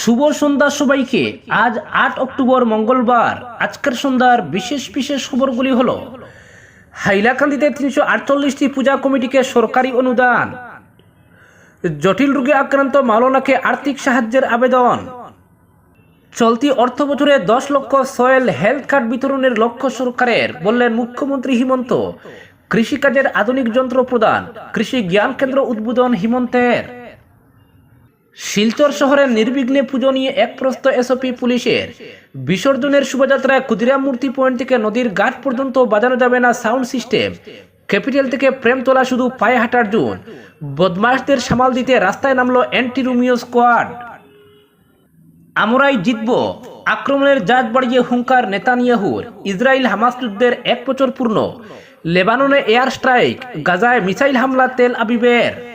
শুভ সন্ধ্যা সবাইকে। আজ আট অক্টোবর মঙ্গলবার। আজকের সন্ধ্যার বিশেষ বিশেষ খবরগুলি হল, হাইলাকান্দিতে তিনশো আটচল্লিশটি পূজা কমিটিকে সরকারি অনুদান। জটিল রোগে আক্রান্ত মাওলানাকে আর্থিক সাহায্যের আবেদন। চলতি অর্থ বছরে দশ লক্ষ সয়েল হেলথ কার্ড বিতরণের লক্ষ্য সরকারের, বললেন মুখ্যমন্ত্রী হিমন্ত। কৃষিকাজের আধুনিক যন্ত্র প্রদান। কৃষি জ্ঞান কেন্দ্র উদ্বোধন হিমন্তের। শিলচর শহরের নির্বিঘ্নে পুজো নিয়ে এক প্রস্ত এসওপি পুলিশের। বিসর্জনের শোভাযাত্রায় ক্ষুদিরাম মূর্তি পয়েন্ট থেকে নদীর ঘাট পর্যন্ত বাজানো যাবে না সাউন্ড সিস্টেম। ক্যাপিটাল থেকে প্রেম তোলা শুধু পায়ে হাঁটার জোন। বদমাশদের সামাল দিতে রাস্তায় নামলো অ্যান্টি রোমিও স্কোয়াড। আমরাই জিতব। আক্রমণের জাজ বাড়িয়ে হুঙ্কার নেতানিয়াহুর। ইসরায়েল হামাস যুদ্ধের এক বছর পূর্ণ। লেবাননে এয়ার স্ট্রাইক, গাজায় মিসাইল হামলা, তেল আবিবের।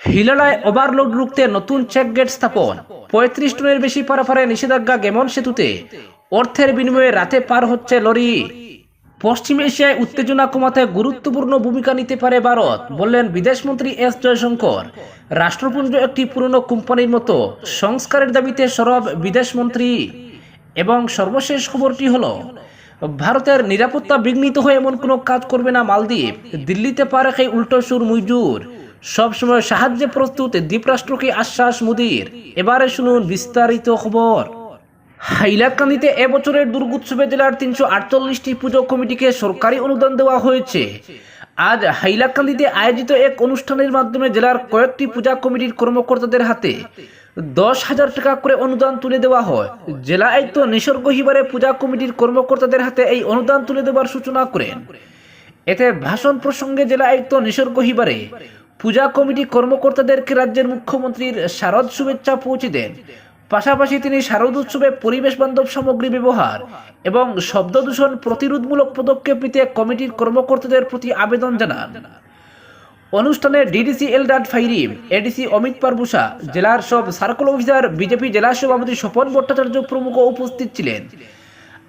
হিলালায় ওভারলোড রুখতে নতুন চেক গেট স্থাপন। পঁয়ত্রিশ টনের বেশি পারাফারে নিষেধাজ্ঞা গেমন সেতুতে। অর্থের বিনিময়ে রাতে পার হচ্ছে লরি। পশ্চিম এশিয়ায় উত্তেজনা কমাতে গুরুত্বপূর্ণ ভূমিকা নিতে পারে ভারত, বললেন বিদেশমন্ত্রী এস জয়শঙ্কর। রাষ্ট্রপুঞ্জ একটি পুরনো কোম্পানির মতো সংস্কারের দাবিতে সরব বিদেশমন্ত্রী। এবং সর্বশেষ খবরটি হলো, ভারতের নিরাপত্তা বিঘ্নিত হয়ে এমন কোনো কাজ করবে না মালদ্বীপ। দিল্লিতে পারে সেই উল্টো সুর মুইজুর সবসময় সাহায্যে প্রস্তুত দ্বীপরাষ্ট্রকে আশ্বাস মোদীর। এবারে শুনুন বিস্তারিত খবর। হাইলাকান্দিতে এবছরের দুর্গোৎসবে জেলার তিনশো আটচল্লিশটি পুজো কমিটিকে সরকারি অনুদান দেওয়া হয়েছে। আজ হাইলাকান্দিতে আয়োজিত এক অনুষ্ঠানের মাধ্যমে জেলার কয়েকটি পূজা কমিটির কর্মকর্তাদের হাতে দশ হাজার টাকা করে অনুদান তুলে দেওয়া হয়। জেলা আয়ুক্ত নিসর্গ হিবারে পূজা কমিটির কর্মকর্তাদের হাতে এই অনুদান তুলে দেওয়ার সূচনা করেন। এতে ভাষণ প্রসঙ্গে জেলা আয়ুক্ত নিসর্গ হিবারে পূজা কমিটি কর্মকর্তাদেরকে রাজ্যের মুখ্যমন্ত্রীর শারদ শুভেচ্ছা পৌঁছে দেন। পাশাপাশি তিনি শারদ উৎসবে পরিবেশ বান্ধব সামগ্রী ব্যবহার এবং শব্দ দূষণ প্রতিরোধমূলক পদক্ষেপ নিতে কমিটির কর্মকর্তাদের প্রতি আবেদন জানান। অনুষ্ঠানে ডিডিসি এলডাট ফাইরিম, এডিসি অমিত পারবুসা জেলার সব সার্কেল অফিসার, বিজেপি জেলা সভাপতি স্বপন ভট্টাচার্য প্রমুখ উপস্থিত ছিলেন।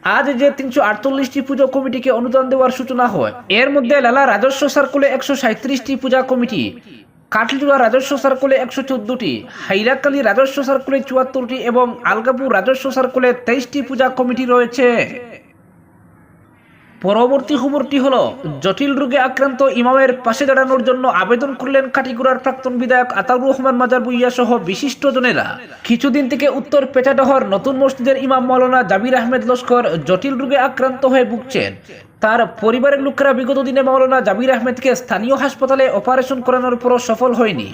আজ যে তিনশো আটচল্লিশটি পুজো কমিটিকে অনুদান দেওয়ার সূচনা হয়, এর মধ্যে লালা রাজস্ব সার্কুলে একশো সাঁত্রিশটি পূজা কমিটি কাটলিচুড়া রাজস্ব সার্কুলে একশো চোদ্দটি, হাইরাকালী রাজস্ব সার্কুলে চুয়াত্তরটি এবং আলগাপুর রাজস্ব সার্কুলে তেইশটি পূজা কমিটি রয়েছে। পরবর্তী খবরটি হলো, জটিল রোগে আক্রান্ত ইমামের পাশে দাঁড়ানোর জন্য আবেদন করলেন কাটিগুড়ার প্রাক্তন বিধায়ক আতাউর রহমান মাজার বুইয়া সহ বিশিষ্ট জনেরা। কিছুদিন থেকে উত্তর পেটাডহর নতুন মসজিদের ইমাম মৌলানা জাবির আহমেদ লস্কর জটিল রোগে আক্রান্ত হয়ে ভুগছেন। তার পরিবারের লোকেরা বিগত দিনে মৌলানা জাবির আহমেদকে স্থানীয় হাসপাতালে অপারেশন করানোর পরও সফল হয়নি।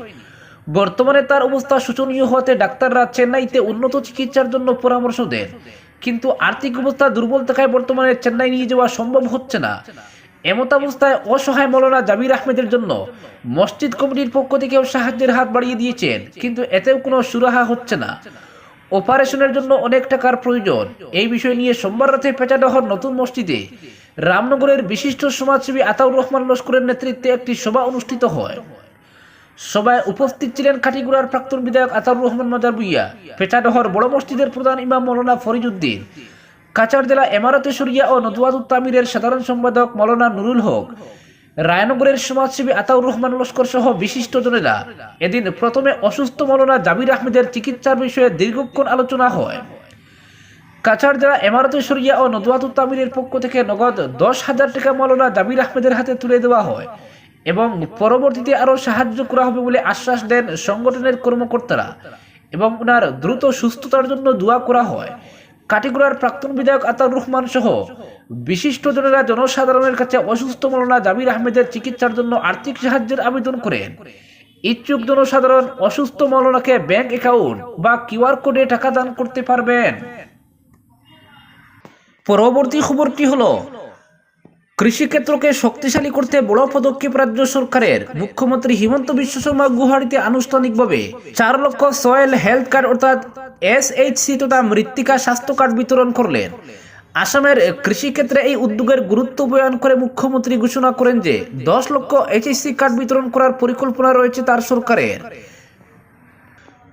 বর্তমানে তার অবস্থা শোচনীয় হতে ডাক্তাররা চেন্নাইতে উন্নত চিকিৎসার জন্য পরামর্শ দেন। কিন্তু আর্থিক অবস্থা দুর্বল থাকায় বর্তমানে চেন্নাই নিয়ে যাওয়া সম্ভব হচ্ছে না। এমত অবস্থায় অসহায় মৌলানা জাবির আহমেদের জন্য মসজিদ কমিটির পক্ষ থেকেও সাহায্যের হাত বাড়িয়ে দিয়েছেন, কিন্তু এতেও কোনো সুরাহা হচ্ছে না। অপারেশনের জন্য অনেক টাকার প্রয়োজন। এই বিষয় নিয়ে সোমবার রাতে পেঁচাডহর নতুন মসজিদে রামনগরের বিশিষ্ট সমাজসেবী আতাউর রহমান লস্করের নেতৃত্বে একটি সভা অনুষ্ঠিত হয়। সভায় উপস্থিত ছিলেন কাটিগুড়ার প্রাক্তন বিধায়ক আতাউর রহমান মাজার বুইয়া পেচাডহর বড় মসজিদের প্রধান ইমাম মৌলানা ফরিজউদ্দিন কাচার জেলা এমারতে সরিয়া ও নদুয়াদুত তামিরের সাধারণ সম্পাদক মৌলানা নুরুল হক, রায়নগরের সমাজসেবী আতাউর রহমান লস্কর সহ বিশিষ্ট জনেরা। এদিন প্রথমে অসুস্থ মৌলানা জাবির আহমেদের চিকিৎসার বিষয়ে দীর্ঘক্ষণ আলোচনা হয়। কাছাড় জেলা এমারতে সরিয়া ও নদুয়াতুল তামিরের পক্ষ থেকে নগদ দশ হাজার টাকা মৌলানা জাবির আহমেদের হাতে তুলে দেওয়া হয়। এবং পরবর্তীতে আরও সাহায্য করা হবে বলে আশ্বাস দেন সংগঠনের কর্মকর্তারা এবং ওনার দ্রুত সুস্থতার জন্য দোয়া করা হয়। কাটিগুড়ার প্রাক্তন বিধায়ক আতাউর রহমান সহ বিশিষ্টজনেরা জনসাধারণের কাছে অসুস্থ মৌলানা জাবির আহমেদের চিকিৎসার জন্য আর্থিক সাহায্যের আবেদন করেন। ইচ্ছুক জনসাধারণ অসুস্থ মৌলানাকে ব্যাংক অ্যাকাউন্ট বা কিউআর কোডে টাকা দান করতে পারবেন। পরবর্তী খবরটি হলো কৃষিক্ষেত্রকে শক্তিশালী করতে বড় পদক্ষেপ রাজ্য সরকারের। মুখ্যমন্ত্রী হিমন্ত বিশ্ব শর্মা গুয়াহাটিতে আনুষ্ঠানিকভাবে চার লক্ষ সয়েল হেলথ কার্ড অর্থাৎ এসএইচসি তথা মৃত্তিকা স্বাস্থ্য কার্ড বিতরণ করলেন। আসামের কৃষিক্ষেত্রে এই উদ্যোগের গুরুত্ব বয়ান করে মুখ্যমন্ত্রী ঘোষণা করেন যে, দশ লক্ষ এইচএসসি কার্ড বিতরণ করার পরিকল্পনা রয়েছে তার সরকারের।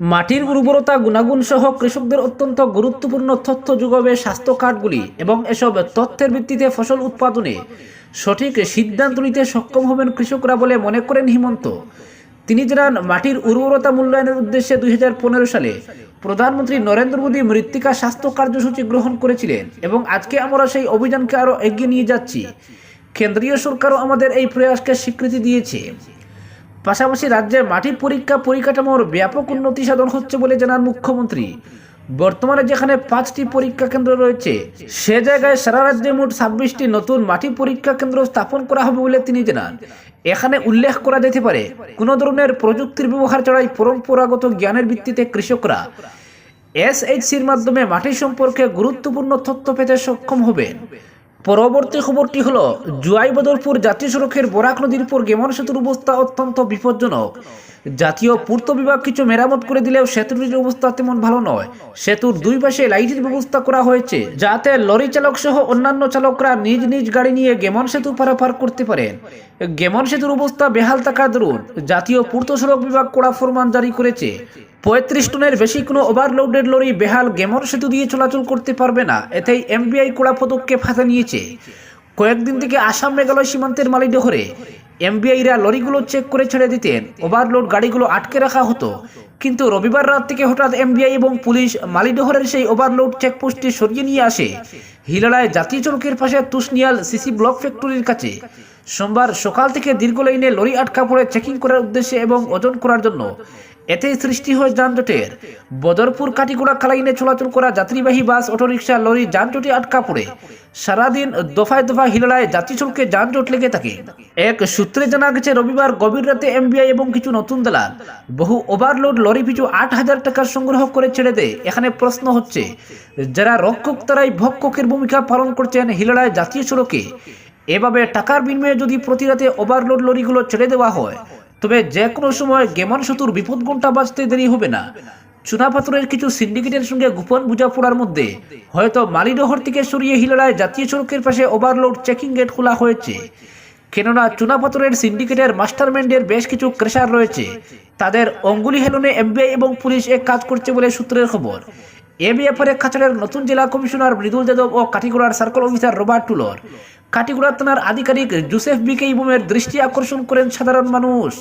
মাটির উর্বরতা গুণাগুণ সহ কৃষকদের অত্যন্ত গুরুত্বপূর্ণ তথ্য যোগাবে স্বাস্থ্য কার্ডগুলি এবং এসব তথ্যের ভিত্তিতে ফসল উৎপাদনে সঠিক সিদ্ধান্ত নিতে সক্ষম হবেন কৃষকরা বলে মনে করেন হিমন্ত। তিনি জানান, মাটির উর্বরতা মূল্যায়নের উদ্দেশ্যে দুই হাজার পনেরো সালে প্রধানমন্ত্রী নরেন্দ্র মোদী মৃত্তিকা স্বাস্থ্য কার্যসূচি গ্রহণ করেছিলেন এবং আজকে আমরা সেই অভিযানকে আরও এগিয়ে নিয়ে যাচ্ছি। কেন্দ্রীয় সরকারও আমাদের এই প্রয়াসকে স্বীকৃতি দিয়েছে। পাশাপাশি রাজ্যে মাটি পরীক্ষা পরিকাঠামোর ব্যাপক উন্নতি সাধন হচ্ছে বলে জানান মুখ্যমন্ত্রী। বর্তমানে যেখানে পাঁচটি পরীক্ষা কেন্দ্র রয়েছে, সে জায়গায় সারা রাজ্যে মোট ছাব্বিশটি নতুন মাটি পরীক্ষা কেন্দ্র স্থাপন করা হবে বলে তিনি জানান। এখানে উল্লেখ করা যেতে পারে, কোনো ধরনের প্রযুক্তির ব্যবহার ছাড়াই পরম্পরাগত জ্ঞানের ভিত্তিতে কৃষকরা এসএইচসির মাধ্যমে মাটি সম্পর্কে গুরুত্বপূর্ণ তথ্য পেতে সক্ষম হবেন। পরবর্তী খবরটি হল জুয়াই বদরপুর জাতীয় সড়কের বরাক নদীর উপর গেমন সেতুর অবস্থা অত্যন্ত বিপজ্জনক। জাতীয় পূর্ত বিভাগ কিছু মেরামত করে দিলেও সেতুটির অবস্থা তেমন ভালো নয়। সেতুর দুই পাশে লাইটের ব্যবস্থা করা হয়েছে, যাতে লরি চালক সহ অন্যান্য চালকরা নিজ নিজ গাড়ি নিয়ে গেমন সেতু পারাপার করতে পারেন। গেমন সেতুর অবস্থা বেহাল থাকার দরুন জাতীয় পূর্ত সড়ক বিভাগ কড়া ফরমান জারি করেছে। পঁয়ত্রিশ টনের বেশি কোনো ওভারলোডেড লরি বেহাল গেমর সেতু দিয়ে চলাচল করতে পারবে না, এতেই এমবিআই কড়া পদক্ষেপ হাতে নিয়েছে। কয়েকদিন থেকে আসাম মেঘালয় সীমান্তের মালিডহরে এমবিআইরা লরিগুলো চেক করে ছেড়ে দিতেন। ওভারলোড গাড়িগুলো আটকে রাখা হতো। কিন্তু রবিবার রাত থেকে হঠাৎ এমবিআই এবং পুলিশ মালিডোহরের সেই ওভারলোড চেকপোস্টটি সরিয়ে নিয়ে আসে। হিলালায় জাতীয় চৌকের পাশে তুষনিয়াল সিসি ব্লক ফ্যাক্টরির কাছে। সোমবার সকাল থেকে দীর্ঘ লাইনে লরি আটকা পড়ে চেকিং করার উদ্দেশ্যে এবং ওজন করার জন্য। এতে সৃষ্টি হয় যানজটের। বদরপুর কাটিগুড়া খালাইনে চলাচল করা যাত্রীবাহী বাস, অটোরিকশা, লরি, যানজটে আটকা পড়ে। সারাদিন দফায় দফায় হিলালায় যাত্রী চলকে যানজট লেগে থাকে। এক সূত্রে জানা গেছে, রবিবার গভীর রাতে এমবিআই এবং কিছু নতুন দালাল বহু ওভারলোড লরি পিছু আট হাজার টাকা সংগ্রহ করে ছেড়ে দেয়। এখানে প্রশ্ন হচ্ছে, যারা রক্ষক তারাই ভক্ষকের ভূমিকা পালন করছেন হিলালায় জাতীয় সড়কে এভাবে টাকার বিনিময়ে যদি প্রতি রাতে ওভারলোড লরিগুলো ছেড়ে দেওয়া হয় তবে যে কোনো সময় গেমন সেতুর বিপদ ঘণ্টা বাজতে দেরি হবে না। চুনাপাথরের কিছু সিন্ডিকেটের সঙ্গে গোপন বোঝাপড়ার মধ্যে হয়তো মালিডহর থেকে সরিয়ে হিলালায় জাতীয় সড়কের পাশে ওভারলোড চেকিং গেট খোলা হয়েছে। কেননা চুনাপাথরের সিন্ডিকেটের মাস্টারমাইন্ডের বেশ কিছু ক্রেশার রয়েছে। তাদের অঙ্গুলি হেলনে এফবিআই এবং পুলিশ এক কাজ করছে বলে সূত্রের খবর। এ ব্যাপারে কাছাড়ের নতুন জেলা কমিশনার মৃদুল যাদব ও কাটিগড়ার সার্কেল অফিসার রবার্ট টুলর। কাটিগুড়া থানার আধিকারিক জোসেফ বিকে ইবুমের দৃষ্টি আকর্ষণ করেন সাধারণ মানুষ।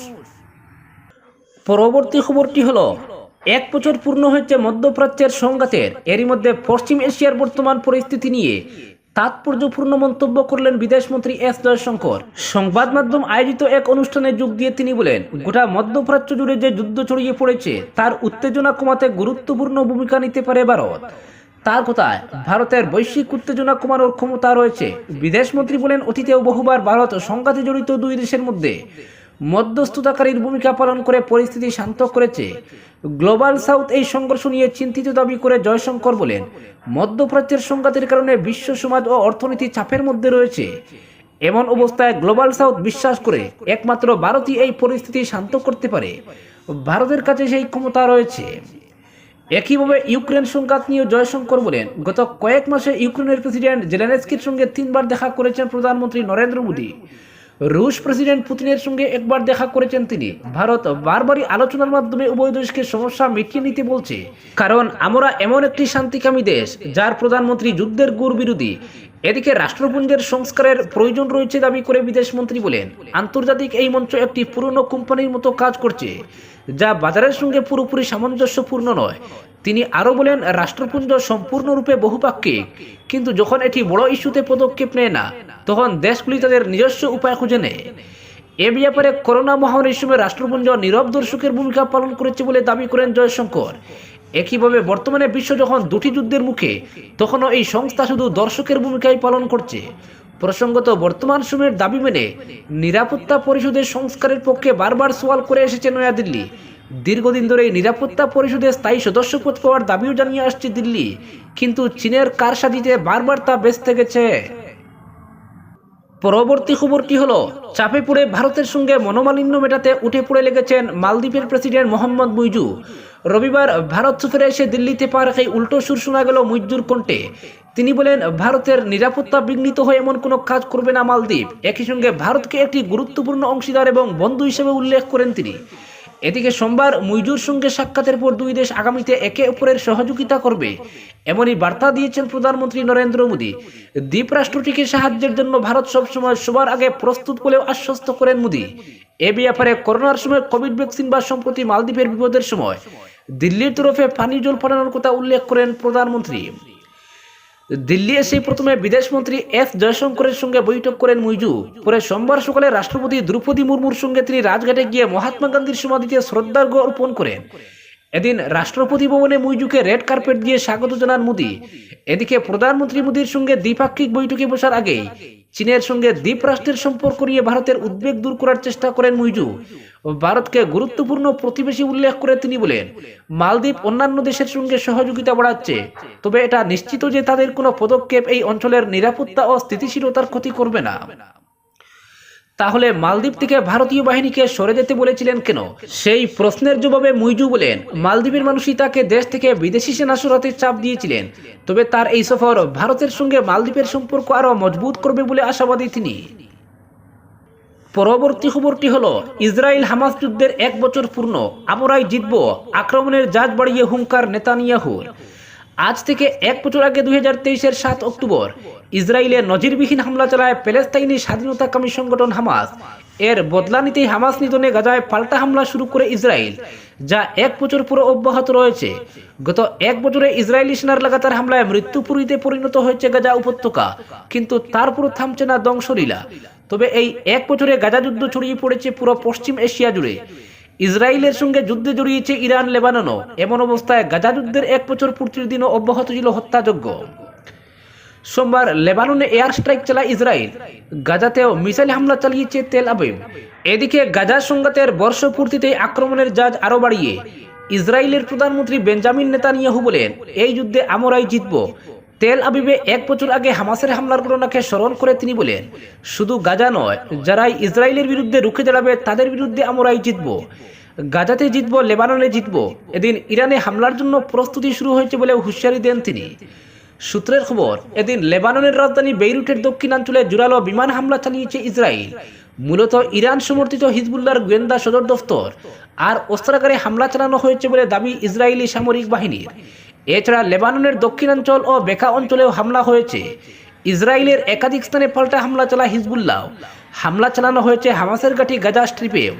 পরবর্তী খবরটি হল, এক বছর পূর্ণ হয়েছে মধ্যপ্রাচ্যের সংঘাতের। এরই মধ্যে পশ্চিম এশিয়ার বর্তমান পরিস্থিতি নিয়ে তাৎপর্যপূর্ণ মন্তব্য করলেন বিদেশমন্ত্রী এস জয়শঙ্কর। সংবাদ মাধ্যম আয়োজিত এক অনুষ্ঠানে যোগ দিয়ে তিনি বলেন, গোটা মধ্যপ্রাচ্য জুড়ে যে যুদ্ধ ছড়িয়ে পড়েছে, তার উত্তেজনা কমাতে গুরুত্বপূর্ণ ভূমিকা নিতে পারে ভারত। তার কথায়? ভারতের বৈশ্বিক উত্তেজনা কমানোর ক্ষমতা রয়েছে। বিদেশমন্ত্রী বলেন, অতীতেও বহুবার ভারত সংঘাতে জড়িত দুই দেশের মধ্যে মধ্যস্থতাকারীর ভূমিকা পালন করে পরিস্থিতি শান্ত করেছে। গ্লোবাল সাউথ এই সংঘর্ষ নিয়ে চিন্তিত দাবি করে জয়শঙ্কর বলেন, মধ্যপ্রাচ্যের সংঘাতের কারণে বিশ্ব সমাজ ও অর্থনীতি চাপের মধ্যে রয়েছে। এমন অবস্থায় গ্লোবাল সাউথ বিশ্বাস করে একমাত্র ভারতই এই পরিস্থিতি শান্ত করতে পারে। ভারতের কাছে সেই ক্ষমতা রয়েছে। একইভাবে ইউক্রেন সংঘাত নিয়ে জয়শঙ্কর বলেন, গত কয়েক মাসে ইউক্রেনের প্রেসিডেন্ট জেলেনস্কির সঙ্গে তিনবার দেখা করেছেন প্রধানমন্ত্রী নরেন্দ্র মোদী। রুশ প্রেসিডেন্ট পুতিনের সঙ্গে একবার দেখা করেছেন তিনি। ভারত বারবারই আলোচনার মাধ্যমে উভয় দেশকে সমস্যা মিটিয়ে নিতে বলছে। কারণ আমরা এমন একটি শান্তিকামী দেশ, যার প্রধানমন্ত্রী যুদ্ধের গুর বিরোধী। এদিকে রাষ্ট্রপুঞ্জের সংস্কারের প্রয়োজন রয়েছে দাবি করে বিদেশমন্ত্রী বলেন, আন্তর্জাতিক এই মঞ্চ একটি পুরনো কোম্পানির মতো কাজ করছে। যা বাজারের সঙ্গে পুরোপুরি সামঞ্জস্যপূর্ণ নয়। তিনি আরও বলেন, রাষ্ট্রপুঞ্জ সম্পূর্ণরূপে বহুপাক্ষিক, কিন্তু যখন এটি বড় ইস্যুতে পদক্ষেপ নেয় না, তখন দেশগুলি তাদের নিজস্ব উপায় খুঁজে নেয়। এ ব্যাপারে করোনা মহামারীর সময় রাষ্ট্রপুঞ্জ নীরব দর্শকের ভূমিকা পালন করেছে বলে দাবি করেন জয়শঙ্কর। একইভাবে বর্তমানে বিশ্ব যখন দুটি যুদ্ধের মুখে, তখনও এই সংস্থা শুধু দর্শকের ভূমিকাই পালন করছে। প্রসঙ্গত, বর্তমান সময়ের দাবি মেনে নিরাপত্তা পরিষদের সংস্কারের পক্ষে বারবার সওয়াল করে এসেছে নয়াদিল্লি। দীর্ঘদিন ধরে নিরাপত্তা পরিষদের স্থায়ী সদস্যপদ পাওয়ার দাবিও জানিয়ে আসছে দিল্লি। কিন্তু চীনের কারসাজিতে বারবার তা বেচতে গেছে। পরবর্তী খবরটি হলো? চাপে পড়ে ভারতের সঙ্গে মনোমালিন্য মেটাতে উঠে পড়ে লেগেছেন মালদ্বীপের প্রেসিডেন্ট মোহাম্মদ মুইজু। রবিবার ভারত সফরে এসে দিল্লিতে পা রেখে উল্টো সুর শোনা গেল মুইজুর কণ্ঠে। তিনি বলেন, ভারতের নিরাপত্তা বিঘ্নিত হয়ে এমন কোনো কাজ করবে না মালদ্বীপ। একই সঙ্গে ভারতকে একটি গুরুত্বপূর্ণ অংশীদার এবং বন্ধু হিসেবে উল্লেখ করেন তিনি। এদিকে সোমবার মুইজুর সঙ্গে সাক্ষাতের পর দুই দেশ আগামীতে একে অপরের সহযোগিতা করবে, এমনই বার্তা দিয়েছেন প্রধানমন্ত্রী নরেন্দ্র মোদী। দ্বীপ রাষ্ট্রটিকে সাহায্যের জন্য ভারত সবসময় সবার আগে প্রস্তুত বলেও আশ্বস্ত করেন মোদী। এ ব্যাপারে করোনার সময় কোভিড ভ্যাকসিন বা সম্প্রতি মালদ্বীপের বিপদের সময় দিল্লির তরফে পানি জল পাঠানোর কথা উল্লেখ করেন প্রধানমন্ত্রী। দিল্লি এসে প্রথমে বিদেশমন্ত্রী এস জয়শঙ্করের সঙ্গে বৈঠক করেন মুইজু পরে সোমবার সকালে রাষ্ট্রপতি দ্রৌপদী মুর্মুর সঙ্গে তিনি রাজঘাটে গিয়ে মহাত্মা গান্ধীর সমাধিতে শ্রদ্ধার্ঘ্য অর্পণ করেন। এদিন রাষ্ট্রপতি ভবনে মুইজুকে রেড কার্পেট দিয়ে স্বাগত জানান মোদী। এদিকে প্রধানমন্ত্রী মোদীর সঙ্গে দ্বিপাক্ষিক বৈঠকে বসার আগেই চীনের সঙ্গে দ্বীপ রাষ্ট্রের সম্পর্ক নিয়ে ভারতের উদ্বেগ দূর করার চেষ্টা করেন মুইজু। ভারতকে গুরুত্বপূর্ণ প্রতিবেশী উল্লেখ করে তিনি বলেন, মালদ্বীপ অন্যান্য দেশের সঙ্গে সহযোগিতা বাড়াচ্ছে। তবে এটা নিশ্চিত যে তাদের কোনো পদক্ষেপ এই অঞ্চলের নিরাপত্তা ও স্থিতিশীলতার ক্ষতি করবে না। তাহলে মালদ্বীপ থেকে ভারতীয় বাহিনীকে সরে যেতে বলেছিলেন কেন? সেই প্রশ্নের জবাবে মুইজু বলেন, মালদ্বীপের মানুষই তাকে দেশ থেকে বিদেশি সেনা সরাতে চাপ দিয়েছিলেন। তবে তার এই সফর ভারতের সঙ্গে মালদ্বীপের সম্পর্ক আরও মজবুত করবে বলে আশাবাদী তিনি। পরবর্তী খবরটি হলো ইসরায়েল হামাস যুদ্ধের এক বছর পূর্ণ, আমরাই জিতব, আক্রমণের জাজ বাড়িয়ে হুঙ্কার নেতানিয়াহুর। আজ থেকে এক বছর আগে দুই হাজার তেইশের সাত অক্টোবর ইসরায়েলে নজিরবিহীন হামলা চালায় প্যালেস্তাইনি স্বাধীনতাকামী সংগঠন হামাস। এর বদলা নিতেই হামাস নিধনে গাজায় পাল্টা হামলা শুরু করে ইসরায়েল, যা এক বছর পুরো অব্যাহত রয়েছে। গত এক বছরে ইসরায়েলি সেনার লাগাতার হামলায় মৃত্যুপুরীতে পরিণত হয়েছে গাজা উপত্যকা, কিন্তু তারপরও থামছে না ধ্বংসলীলা। তবে এই এক বছরে গাজা যুদ্ধ ছড়িয়ে পড়েছে পুরো পশ্চিম এশিয়া জুড়ে। ইসরায়েলের সঙ্গে যুদ্ধে জড়িয়েছে ইরান, লেবাননও। এমন অবস্থায় গাজা যুদ্ধের এক বছর পূর্তির দিনও অব্যাহত ছিল হত্যাযজ্ঞ। সোমবার লেবাননে এয়ার স্ট্রাইক চালায় ইসরায়েল। গাজাতেও মিসাইল হামলা চালিয়েছে তেল আবিব। এদিকে গাজা সংঘাতের বর্ষপূর্তিতে আক্রমণের জাজ আরও বাড়িয়ে। ইসরায়েলের প্রধানমন্ত্রী বেঞ্জামিন নেতানিয়াহু বলেন, এই যুদ্ধে আমরাই জিতব। তেল আবিবে এক বছর আগে হামাসের হামলার ঘটনাকে স্মরণ করে তিনি বলেন, শুধু গাজা নয়, যারাই ইসরায়েলের বিরুদ্ধে রুখে দাঁড়াবে, তাদের বিরুদ্ধে আমরাই জিতব। গাজাতে জিতব, লেবাননে জিতব। এদিন ইরানে হামলার জন্য প্রস্তুতি শুরু হয়েছে বলে হুঁশিয়ারি দেন তিনি। সূত্রের খবর, এদিন লেবাননের রাজধানী বেইরুটের দক্ষিণাঞ্চলে জোরালো বিমান হামলা চালিয়েছে ইসরায়েল। মূলত ইরান সমর্থিত হিজবুল্লার গোয়েন্দা সদর দফতর আর অস্ত্রাগারে হামলা চালানো হয়েছে বলে দাবি ইসরায়েলি সামরিক বাহিনীর। এছাড়া লেবাননের দক্ষিণাঞ্চল ও বেকা অঞ্চলেও হামলা হয়েছে। ইসরায়েলের একাধিক স্থানে পাল্টা হামলা চালা হিজবুল্লাহ। হামলা চালানো হয়েছে হামাসের গাঠি গাজা স্ট্রিপেও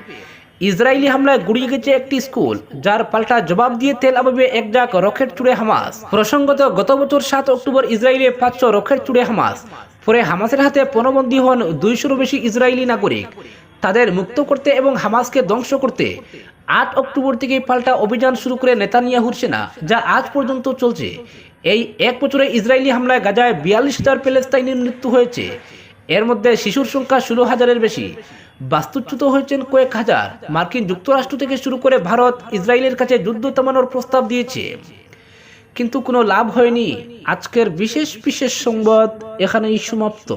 ইসরায়েলি হামলায় গুড়িয়ে গেছে একটি স্কুল, যার পাল্টা জবাব দিয়ে তেল আবিবে এক জাক রকেট চুড়ে হামাস। প্রসঙ্গত, গত বছর সাত অক্টোবর ইসরায়েলে পাঁচশো রকেট চুড়ে হামাস। পরে হামাসের হাতে পণবন্দী হন দুইশোরও বেশি ইসরায়েলি নাগরিক। তাদের মুক্ত করতে এবং হামাসকে ধ্বংস করতে। আট অক্টোবর থেকে পাল্টা অভিযান শুরু করে নেতানিয়াহুর সেনা, যা আজ পর্যন্ত চলছে। এই এক বছরে ইসরায়েলি হামলায় গাজায় বিয়াল্লিশ হাজার প্যালেস্তাইনের মৃত্যু হয়েছে। এর মধ্যে শিশুর সংখ্যা ষোলো হাজারের বেশি। বাস্তুচ্যুত হয়েছেন কয়েক হাজার। মার্কিন যুক্তরাষ্ট্র থেকে শুরু করে ভারত ইসরায়েলের কাছে যুদ্ধ থামানোর প্রস্তাব দিয়েছে। কিন্তু কোনো লাভ হয়নি। আজকের বিশেষ বিশেষ সংবাদ এখানেই সমাপ্ত।